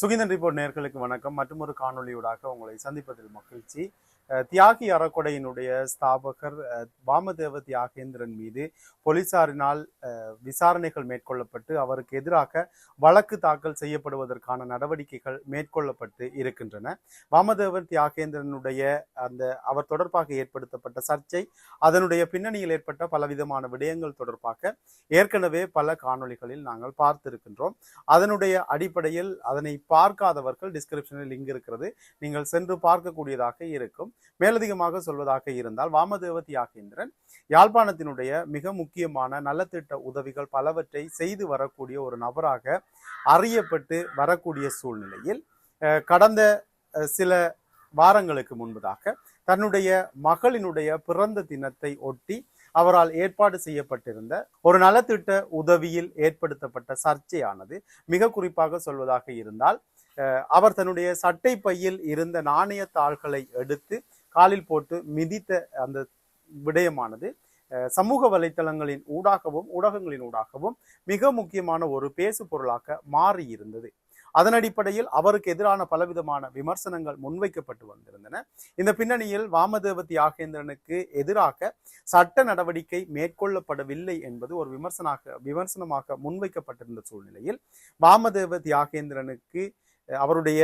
Suginthan report நேர்களுக்கு வணக்கம். மற்றும் ஒரு காணொலியூடாக உங்களை சந்திப்பதில் மகிழ்ச்சி. தியாகி அறக்கொடையினுடைய ஸ்தாபகர் வாமதேவ தியாகேந்திரன் மீது போலீசாரினால் விசாரணைகள் மேற்கொள்ளப்பட்டு அவருக்கு எதிராக வழக்கு தாக்கல் செய்யப்படுவதற்கான நடவடிக்கைகள் மேற்கொள்ளப்பட்டு இருக்கின்றன. வாமதேவர் தியாகேந்திரனுடைய அந்த அவர் தொடர்பாக ஏற்படுத்தப்பட்ட சர்ச்சை அதனுடைய பின்னணியில் ஏற்பட்ட பலவிதமான விடயங்கள் தொடர்பாக ஏற்கனவே பல காணொளிகளில் நாங்கள் பார்த்திருக்கின்றோம். அதனுடைய அடிப்படையில் அதனை பார்க்காதவர்கள் டிஸ்கிரிப்ஷனில் லிங்க் இருக்கிறது. நீங்கள் சென்று பார்க்கக்கூடியதாக இருக்கும். மேலதிகமாக சொல்வதாக இருந்தால் வாமதேவ தியாகேந்திரன் யாழ்ப்பாணத்தினுடைய மிக முக்கியமான நலத்திட்ட உதவிகள் பலவற்றை செய்து வரக்கூடிய ஒரு நபராக அறியப்பட்டு வரக்கூடிய சூழ்நிலையில் கடந்த அஹ், சில வாரங்களுக்கு முன்பதாக தன்னுடைய மகளினுடைய பிறந்த தினத்தை ஒட்டி அவரால் ஏற்பாடு செய்யப்பட்டிருந்த ஒரு நலத்திட்ட உதவியில் ஏற்படுத்தப்பட்ட சர்ச்சையானது மிக குறிப்பாக சொல்வதாக இருந்தால் அவர் தன்னுடைய சட்டை பையில் இருந்த நாணய தாள்களை எடுத்து காலில் போட்டு மிதித்த அந்த விடயமானது சமூக வலைத்தளங்களின் ஊடாகவும் ஊடகங்களின் ஊடாகவும் மிக முக்கியமான ஒரு பேசு பொருளாக மாறி இருந்தது அதன் அடிப்படையில் அவருக்கு எதிரான பலவிதமான விமர்சனங்கள் முன்வைக்கப்பட்டு வந்திருந்தன. இந்த பின்னணியில் வாமதேவ தியாகேந்திரனுக்கு எதிராக சட்ட நடவடிக்கை மேற்கொள்ளப்படவில்லை என்பது ஒரு விமர்சனாக விமர்சனமாக முன்வைக்கப்பட்டிருந்த சூழ்நிலையில் வாமதேவ தியாகேந்திரனுக்கு அவருடைய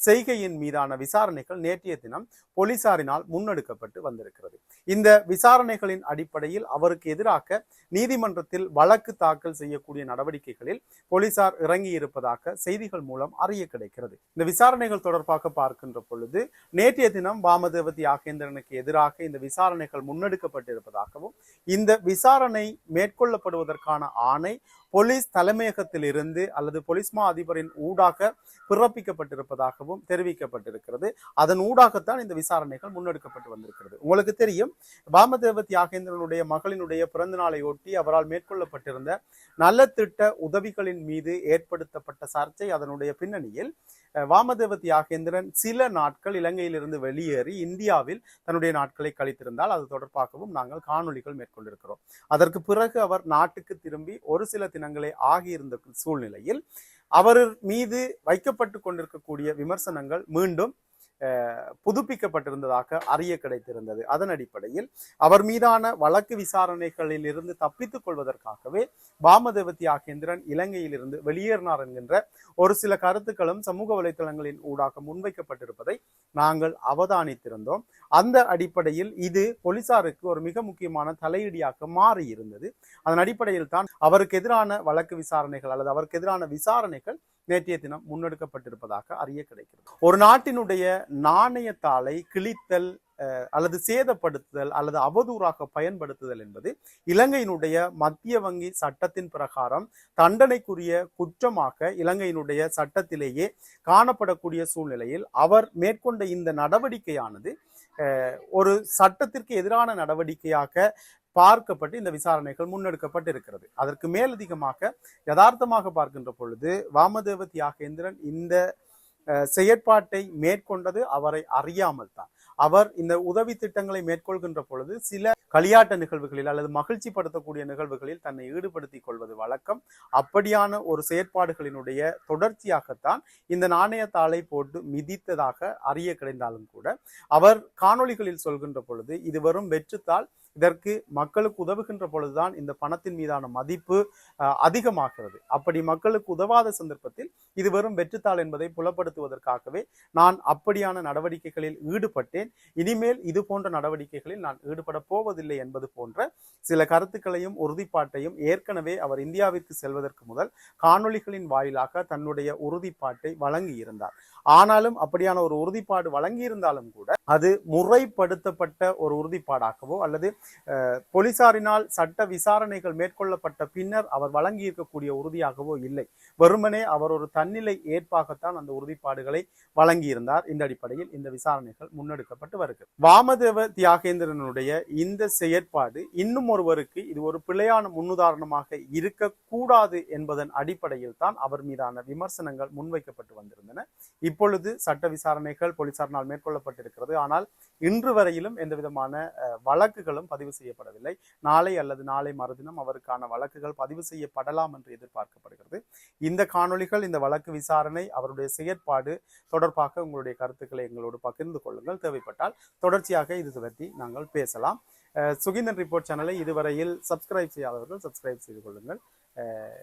செய்கையின் மீதான விசாரணைகள் நேற்றைய தினம் போலீசாரினால் முன்னெடுக்கப்பட்டு வந்திருக்கிறது. இந்த விசாரணைகளின் அடிப்படையில் அவருக்கு எதிராக நீதிமன்றத்தில் வழக்கு தாக்கல் செய்யக்கூடிய நடவடிக்கைகளில் போலீசார் இறங்கி இருப்பதாக செய்திகள் மூலம் அறிய கிடைக்கிறது. இந்த விசாரணைகள் தொடர்பாக பார்க்கின்ற பொழுது நேற்றைய தினம் வாமதேவ தியாகேந்திரனுக்கு எதிராக இந்த விசாரணைகள் முன்னெடுக்கப்பட்டிருப்பதாகவும் இந்த விசாரணை மேற்கொள்ளப்படுவதற்கான ஆணை போலீஸ் தலைமையகத்தில் இருந்து அல்லது போலீஸ் மா அதிபரின் ஊடாக பிறப்பிக்கப்பட்டிருப்பதாகவும் தெரிவிக்கப்பட்டிருக்கிறது. அதன் ஊடாகத்தான் இந்த விசாரணைகள் முன்னெடுக்கப்பட்டு வந்திருக்கிறது. உங்களுக்கு தெரியும் வாமதேவ தியாகேந்திரனுடைய மகளினுடைய பிறந்த நாளை ஒட்டி அவரால் மேற்கொள்ளப்பட்டிருந்த நலத்திட்ட உதவிகளின் மீது ஏற்படுத்தப்பட்ட சர்ச்சை அதனுடைய பின்னணியில் வாமதேவ தியாகேந்திரன் சில நாட்கள் இலங்கையிலிருந்து வெளியேறி இந்தியாவில் தன்னுடைய நாட்களை கழித்திருந்தால் அது தொடர்பாகவும் நாங்கள் காணொளிகள் மேற்கொண்டிருக்கிறோம். அதற்கு பிறகு அவர் நாட்டுக்கு திரும்பி ஒரு சில தினங்களே ஆகியிருந்த சூழ்நிலையில் அவர் மீது வைக்கப்பட்டு கொண்டிருக்கக்கூடிய விமர்சனங்கள் மீண்டும் புதுப்பிக்கப்பட்டிருந்ததாக அறிய கிடைத்திருந்தது. அதன் அடிப்படையில் அவர் மீதான வழக்கு விசாரணைகளில் இருந்து தப்பித்துக் கொள்வதற்காகவே வாமதேவ தியாகேந்திரன் இலங்கையிலிருந்து வெளியேறினார் என்கின்ற ஒரு சில கருத்துக்களும் சமூக வலைதளங்களின் ஊடாக முன்வைக்கப்பட்டிருப்பதை நாங்கள் அவதானித்திருந்தோம். அந்த அடிப்படையில் இது போலீசாருக்கு ஒரு மிக முக்கியமான தலையீடியாக மாறி இருந்தது அதன் அடிப்படையில் தான் அவருக்கு எதிரான வழக்கு விசாரணைகள் அல்லது அவருக்கு எதிரான விசாரணைகள் நேற்றைய தினம் முன்னெடுக்கப்பட்டிருப்பதாக அறிய கிடைக்கிறது. ஒரு நாட்டினுடைய நாணயத்தாளை கிழித்தல் அல்லது சேதப்படுத்துதல் அல்லது அவதூறாக பயன்படுத்துதல் என்பது இலங்கையினுடைய மத்திய வங்கி சட்டத்தின் பிரகாரம் தண்டனைக்குரிய குற்றமாக இலங்கையினுடைய சட்டத்திலேயே காணப்படக்கூடிய சூழ்நிலையில் அவர் மேற்கொண்ட இந்த நடவடிக்கையானது ஒரு சட்டத்திற்கு எதிரான நடவடிக்கையாக பார்க்கப்பட்டு இந்த விசாரணைகள் முன்னெடுக்கப்பட்டு இருக்கிறது அதற்கு மேலதிகமாக யதார்த்தமாக பார்க்கின்ற பொழுது வாமதேவ தியாகேந்திரன் இந்த அஹ், செயற்பாட்டை மேற்கொண்டது அவரை அறியாமல் தான் அவர் இந்த உதவி திட்டங்களை மேற்கொள்கின்ற பொழுது சில களியாட்ட நிகழ்வுகளில் அல்லது மகிழ்ச்சி படுத்தக்கூடிய நிகழ்வுகளில் தன்னை ஈடுபடுத்திக் கொள்வது வழக்கம். அப்படியான ஒரு செயற்பாடுகளினுடைய தொடர்ச்சியாகத்தான் இந்த நாணயத்தாளை போட்டு மிதித்ததாக அறிய கிடைந்தாலும் கூட அவர் காணொளிகளில் சொல்கின்ற பொழுது இது வரும் வெற்றுத்தாள் இதற்கு மக்களுக்கு உதவுகின்ற பொழுதுதான் இந்த பணத்தின் மீதான மதிப்பு அதிகமாகிறது. அப்படி மக்களுக்கு உதவாத சந்தர்ப்பத்தில் இது வெறும் வெற்றுத்தாள் என்பதை புலப்படுத்துவதற்காகவே நான் அப்படியான நடவடிக்கைகளில் ஈடுபட்டேன். இனிமேல் இது போன்ற நடவடிக்கைகளில் நான் ஈடுபட போவதில்லை என்பது போன்ற சில கருத்துக்களையும் உறுதிப்பாட்டையும் ஏற்கனவே அவர் இந்தியாவிற்கு செல்வதற்கு முதல் காணொளிகளின் வாயிலாக தன்னுடைய உறுதிப்பாட்டை வழங்கி இருந்தார் ஆனாலும் அப்படியான ஒரு உறுதிப்பாடு வழங்கியிருந்தாலும் கூட அது முறைப்படுத்தப்பட்ட ஒரு உறுதிப்பாடாகவோ அல்லது போலீசாரினால் சட்ட விசாரணைகள் மேற்கொள்ளப்பட்ட பின்னர் அவர் வழங்கி இருக்கக்கூடிய உறுதியாகவோ இல்லை. வெறுமனே அவர் ஒரு தன்னிலை ஏற்பாகத்தான் அந்த உறுதிப்பாடுகளை வழங்கியிருந்தார். இந்த அடிப்படையில் இந்த விசாரணைகள் முன்னெடுக்கப்பட்டு வருகிறது. வாமதேவ தியாகேந்திரனுடைய இந்த செயற்பாடு இன்னும் ஒருவருக்கு இது ஒரு பிழையான முன்னுதாரணமாக இருக்கக்கூடாது என்பதன் அடிப்படையில் தான் அவர் மீதான விமர்சனங்கள் முன்வைக்கப்பட்டு வந்திருந்தன. இப்பொழுது சட்ட விசாரணைகள் போலீசாரினால் மேற்கொள்ளப்பட்டிருக்கிறது. ஆனால் இன்று வரையிலும் எந்த விதமான வழக்குகளும் பதிவு செய்யப்படவில்லை. நாளை அல்லது நாளை மறுதினம் அவருக்கான வழக்குகள் பதிவு செய்யப்படலாம் என்று எதிர்பார்க்கப்படுகிறது. இந்த காணொளிகள் இந்த வழக்கு விசாரணை அவருடைய செயற்பாடு தொடர்பாக உங்களுடைய கருத்துக்களை எங்களோடு பகிர்ந்து கொள்ளுங்கள். தேவைப்பட்டால் தொடர்ச்சியாக இது பற்றி நாங்கள் பேசலாம். சுகிந்தன் ரிப்போர்ட் சேனலை இதுவரையில் சப்ஸ்கிரைப் செய்யாதவர்கள் சப்ஸ்கிரைப் செய்து கொள்ளுங்கள்.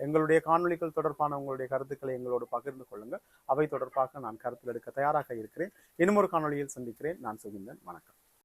எங்களுடைய காணொளிகள் தொடர்பான உங்களுடைய கருத்துக்களை எங்களோடு பகிர்ந்து கொள்ளுங்கள். அவை தொடர்பாக நான் கருத்தில் எடுக்க தயாராக இருக்கிறேன். இன்னும் ஒரு காணொளியில் சந்திக்கிறேன். நான் சுகிந்தன். வணக்கம்.